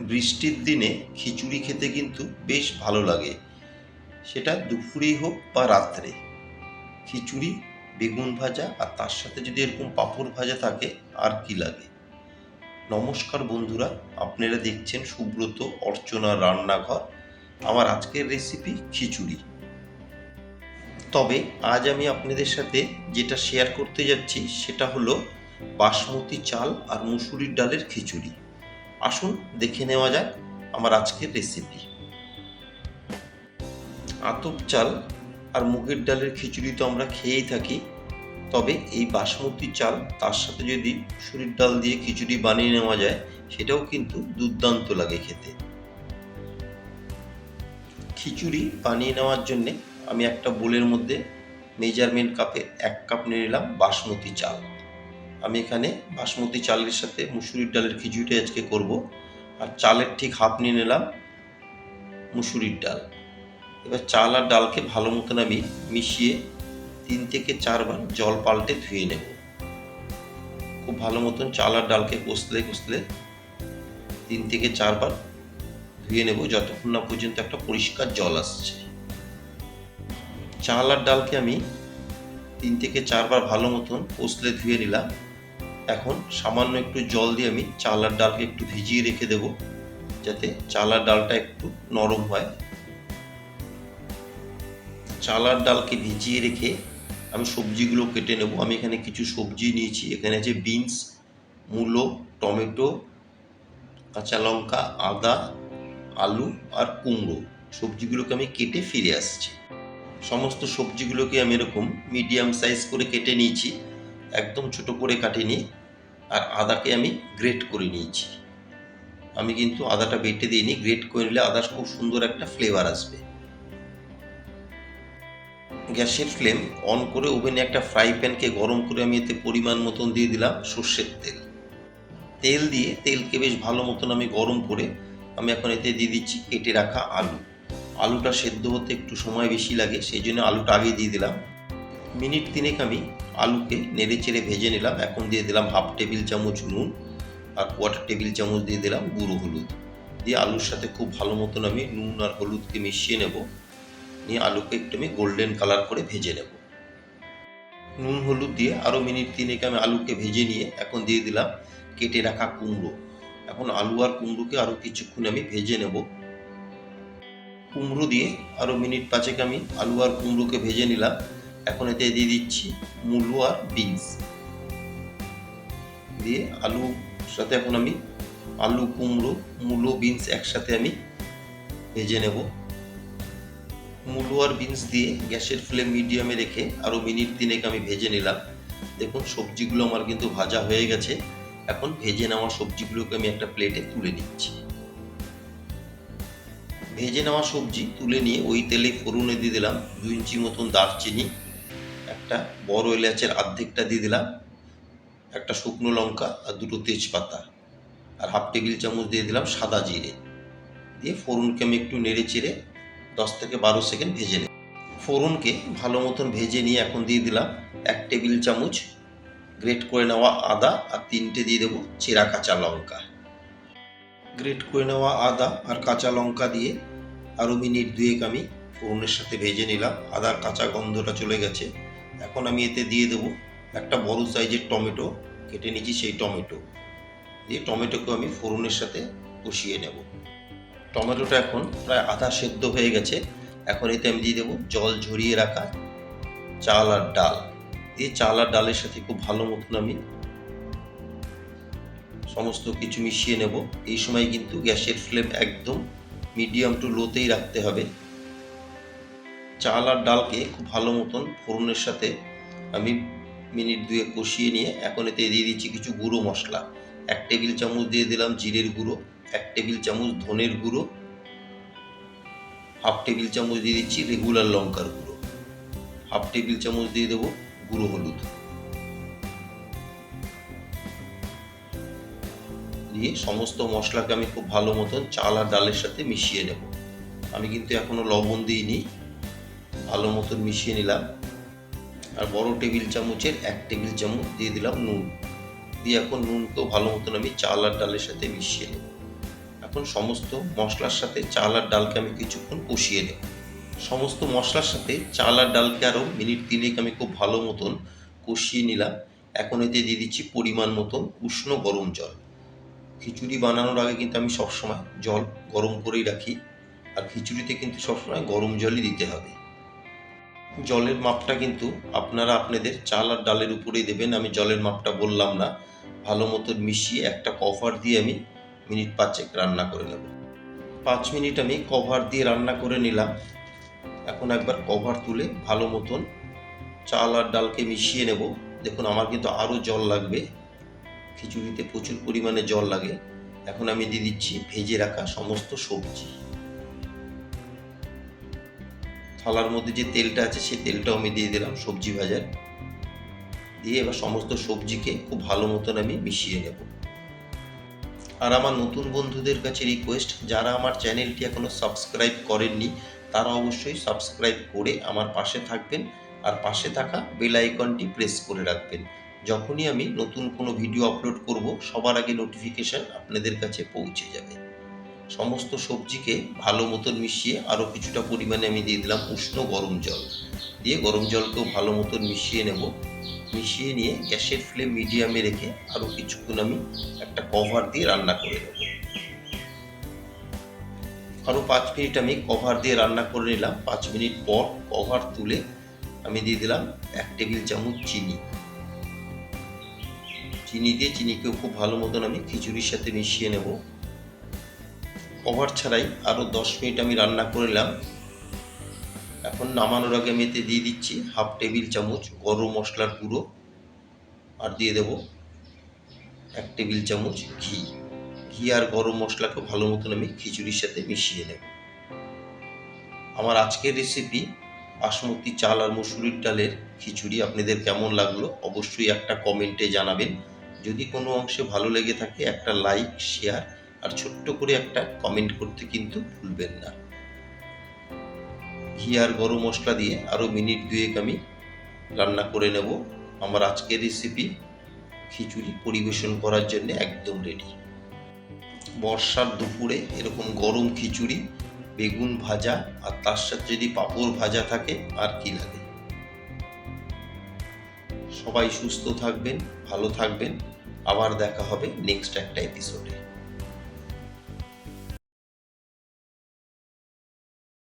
বৃষ্টির দিনে খিচুড়ি খেতে কিন্তু বেশ ভালো লাগে। সেটা দুপুরেই হোক বা রাত্রে। খিচুড়ি, বেগুন ভাজা আর তার সাথে যদি এরকম পাঁপড় ভাজা থাকে, আর কি লাগে? নমস্কার বন্ধুরা, আপনারা দেখছেন সুব্রত অর্চনা রান্নাঘর। আমার আজকের রেসিপি খিচুড়ি। তবে আজ আমি আপনাদের সাথে যেটা শেয়ার করতে যাচ্ছি, সেটা হলো বাসমতি চাল আর মুসুরির ডালের খিচুড়ি। আসুন, দেখে নেওয়া যাক আমার আজকের রেসিপি আতপ চাল আর মুগের ডালের খিচুড়ি তো আমরা খেয়েই থাকি, তবে এই বাসমতি চাল তার সাথে যদি মুসুরির ডাল দিয়ে খিচুড়ি বানিয়ে নেওয়া যায়, সেটাও কিন্তু দুর্দান্ত লাগে খেতে। খিচুড়ি বানিয়ে নেওয়ার জন্যে আমি একটা বোলের মধ্যে মেজারমেন্ট কাপে এক কাপ নিয়ে নিলাম বাসমতি চাল। আমি এখানে বাসমতি চালের সাথে মুসুরির ডালের খিচুড়িটা আজকে করব। আর চালের ঠিক হাফ নিয়ে নিলাম মুসুরির ডাল। এবার চাল আর ডালকে ভালো মতন আমি মিশিয়ে তিন থেকে চারবার জল পাল্টে ধুয়ে নেব। খুব ভালো মতন চাল আর ডালকে কষলে কষলে তিন থেকে চারবার ধুয়ে নেব যতক্ষণ না পর্যন্ত একটা পরিষ্কার জল আসছে। চাল আর ডালকে আমি তিন থেকে চারবার ভালো মতন কষলে ধুয়ে নিলাম। এখন সামান্য একটু জল দিয়ে আমি চাল আর ডালকে একটু ভিজিয়ে রেখে দেব, যাতে চাল আর ডালটা একটু নরম হয়। চাল আর ডালকে ভিজিয়ে রেখে আমি সবজিগুলো কেটে নেব। আমি এখানে কিছু সবজি নিয়েছি। এখানে আছে বিনস, মূলো, টমেটো, কাঁচা লঙ্কা, আদা, আলু আর কুমড়ো। সবজিগুলোকে আমি কেটে ফিরে আসছি। সমস্ত সবজিগুলোকে আমি এরকম মিডিয়াম সাইজ করে কেটে নিয়েছি। একদম ছোট করে কাটিনি আর আদাকে আমি গ্রেট করে নিয়েছি। আমি কিন্তু আদাটা বেটে দিইনি, গ্রেট করে নিলে আদা খুব সুন্দর একটা ফ্লেভার আসবে। গ্যাসের ফ্লেম অন করে ওভেনে একটা ফ্রাই প্যানকে গরম করে আমি এতে পরিমাণ মতন দিয়ে দিলাম সর্ষের তেল। তেল দিয়ে তেলকে বেশ ভালো মতন আমি গরম করে আমি এখন এতে দিয়ে দিচ্ছি কেটে রাখা আলু। আলুটা সেদ্ধ হতে একটু সময় বেশি লাগে, সেই জন্য আলুটা আগে দিয়ে দিলাম। মিনিট তিনেক আমি আলুকে নেড়ে চেড়ে ভেজে নিলাম। এখন দিয়ে দিলাম হাফ টেবিল চামচ নুন আর কোয়ার্টার টেবিল চামচ দিয়ে দিলাম গুঁড়ো হলুদ। দিয়ে আলুর সাথে খুব ভালো মতন আমি নুন আর হলুদকে মিশিয়ে নেব। নিয়ে আলুকে একটু আমি গোল্ডেন কালার করে ভেজে নেব। নুন হলুদ দিয়ে আরও মিনিট তিনেক আমি আলুকে ভেজে নিয়ে এখন দিয়ে দিলাম কেটে রাখা কুমড়ো। এখন আলু আর কুমড়োকে আরও কিছুক্ষণ আমি ভেজে নেব। কুমড়ো দিয়ে আরও মিনিট পাঁচেক আমি আলু আর কুমড়োকে ভেজে নিলাম। এখন এতে দিয়ে দিচ্ছি মূলো আর বিনস। দিয়ে আলু সাথে এখন আমি আলু, কুমড়ো, মূলো, বিনস একসাথে আমি ভেজে নেব। মূলো আর বিনস দিয়ে গ্যাসের ফ্লেম মিডিয়ামে রেখে আরও মিনিট তিনেক আমি ভেজে নিলাম। দেখুন, সবজিগুলো আমার কিন্তু ভাজা হয়ে গেছে। এখন ভেজে নেওয়া সবজিগুলোকে আমি একটা প্লেটে তুলে নিচ্ছি। ভেজে নেওয়া সবজি তুলে নিয়ে ওই তেলে ফোড়নে দিয়ে দিলাম দু ইঞ্চি মতন দারচিনি। একটা বড় এলাচের অর্ধেকটা দিয়ে দিলাম, একটা শুকনো লঙ্কা আর দুটো তেজপাতা, আর হাফ টেবিল চামচ দিয়ে দিলাম সাদা জিরে। দিয়ে ফোড়নকে আমি একটু নেড়ে চেড়ে দশ থেকে বারো সেকেন্ড ভেজে নেব। ফোড়নকে ভালো মতন ভেজে নিয়ে এখন দিয়ে দিলাম এক টেবিল চামচ গ্রেট করে নেওয়া আদা আর তিনটে দিয়ে দেবো চেরা কাঁচা লঙ্কা। গ্রেট করে নেওয়া আদা আর কাঁচা লঙ্কা দিয়ে আরও মিনিট দুয়েক আমি ফোড়নের সাথে ভেজে নিলাম। আদার কাঁচা গন্ধটা চলে গেছে। এখন আমি এতে দিয়ে দেবো একটা বড় সাইজের টমেটো, কেটে নিয়েছি সেই টমেটো। দিয়ে টমেটোকে আমি ফোড়নের সাথে কষিয়ে নেব। টমেটোটা এখন প্রায় আধা সেদ্ধ হয়ে গেছে। এখন এতে আমি দিয়ে দেবো জল ঝরিয়ে রাখা চাল আর ডাল। দিয়ে চাল আর ডালের সাথে খুব ভালো মতন আমি সমস্ত কিছু মিশিয়ে নেব। এই সময় কিন্তু গ্যাসের ফ্লেম একদম মিডিয়াম টু লোতেই রাখতে হবে। চাল আর ডালকে খুব ভালো মতন ফোড়নের সাথে আমি মিনিট দুয়ে কষিয়ে নিয়ে এখন এতে দিয়ে দিচ্ছি কিছু গুঁড়ো মশলা। এক টেবিল চামচ দিয়ে দিলাম জিরের গুঁড়ো, এক টেবিল চামচ ধনের গুঁড়ো, হাফ টেবিল চামচ দিয়ে দিচ্ছি রেগুলার লঙ্কার গুঁড়ো, হাফ টেবিল চামচ দিয়ে দেবো গুঁড়ো হলুদ। দিয়ে সমস্ত মশলাকে আমি খুব ভালো মতন চাল আর ডালের সাথে মিশিয়ে নেব। আমি কিন্তু এখনও লবণ দিইনি। ভালো মতন মিশিয়ে নিলাম। আর বড় টেবিল চামচের এক টেবিল চামচ দিয়ে দিলাম নুন। দিয়ে এখন নুন তো ভালো মতন আমি চাল আর ডালের সাথে মিশিয়ে নেব। এখন সমস্ত মশলার সাথে চাল আর ডালকে আমি কিছুক্ষণ কষিয়ে নেব। সমস্ত মশলার সাথে চাল আর ডালকে আরও মিনিট তিনেক আমি খুব ভালো মতন কষিয়ে নিলাম। এখন এতে দিয়ে দিচ্ছি পরিমাণ মতন উষ্ণ গরম জল। খিচুড়ি বানানোর আগে কিন্তু আমি সবসময় জল গরম করেই রাখি। আর খিচুড়িতে কিন্তু সবসময় গরম জলই দিতে হবে। জলের মাপটা কিন্তু আপনারা আপনাদের চাল আর ডালের উপরেই দেবেন। আমি জলের মাপটা বললাম না। ভালো মতন মিশিয়ে একটা কভার দিয়ে আমি মিনিট পাঁচেক রান্না করে নেব। পাঁচ মিনিট আমি কভার দিয়ে রান্না করে নিলাম। এখন একবার কভার তুলে ভালো মতন চাল আর ডালকে মিশিয়ে নেব। দেখুন, আমার কিন্তু আরও জল লাগবে। খিচুড়িতে প্রচুর পরিমাণে জল লাগে। এখন আমি দিয়ে দিচ্ছি ভেজে রাখা সমস্ত সবজি। থালার মধ্যে যে তেলটা আছে, সেই তেলটাও আমি দিয়ে দিলাম সবজি ভাজার। দিয়ে এবার সমস্ত সবজিকে খুব ভালো মতন আমি মিশিয়ে নেব। আর আমার নতুন বন্ধুদের কাছে রিকোয়েস্ট যারা আমার চ্যানেলটি এখনও সাবস্ক্রাইব করেননি, তারা অবশ্যই সাবস্ক্রাইব করে আমার পাশে থাকবেন আর পাশে থাকা বেল আইকনটি প্রেস করে রাখবেন। যখনই আমি নতুন কোনো ভিডিও আপলোড করব, সবার আগে নোটিফিকেশান আপনাদের কাছে পৌঁছে যাবে। সমস্ত সবজিকে ভালো মতন মিশিয়ে আরও কিছুটা পরিমাণে আমি দিয়ে দিলাম উষ্ণ গরম জল। দিয়ে গরম জলকেও ভালো মতন মিশিয়ে নেব। মিশিয়ে নিয়ে গ্যাসের ফ্লেম মিডিয়ামে রেখে আরও কিছুক্ষণ আমি একটা কভার দিয়ে রান্না করে নেব। আরও পাঁচ মিনিট আমি কভার দিয়ে রান্না করে নিলাম। পাঁচ মিনিট পর কভার তুলে আমি দিয়ে দিলাম এক টেবিল চামচ চিনি। চিনি দিয়ে চিনিকেও খুব ভালো মতন আমি খিচুড়ির সাথে মিশিয়ে নেব। কভার ছাড়াই আরও দশ মিনিট আমি রান্না করে নিলাম। এখন নামানোর আগে আমি এতে দিয়ে দিচ্ছি হাফ টেবিল চামচ গরম মশলার গুঁড়ো আর দিয়ে দেব এক টেবিল চামচ ঘি। ঘি আর গরম মশলাকে ভালো মতন আমি খিচুড়ির সাথে মিশিয়ে নেব। আমার আজকের রেসিপি বাসমতি চাল আর মুসুরির ডালের খিচুড়ি, আপনাদের কেমন লাগল অবশ্যই একটা কমেন্টে জানাবেন। যদি কোনো অংশে ভালো লেগে থাকে, একটা লাইক শেয়ার আর ছোট্ট করে একটা কমেন্ট করতে কিন্তু ভুলবেন না। ঘি আর গরম মশলা দিয়ে আরও মিনিট দুয়েক আমি রান্না করে নেব। আমার আজকের রেসিপি খিচুড়ি পরিবেশন করার জন্য একদম রেডি বর্ষার দুপুরে এরকম গরম খিচুড়ি, বেগুন ভাজা আর তার সাথে যদি পাঁপড় ভাজা থাকে, আর কি লাগে? সবাই সুস্থ থাকবেন, ভালো থাকবেন। আবার দেখা হবে নেক্সট একটা এপিসোডে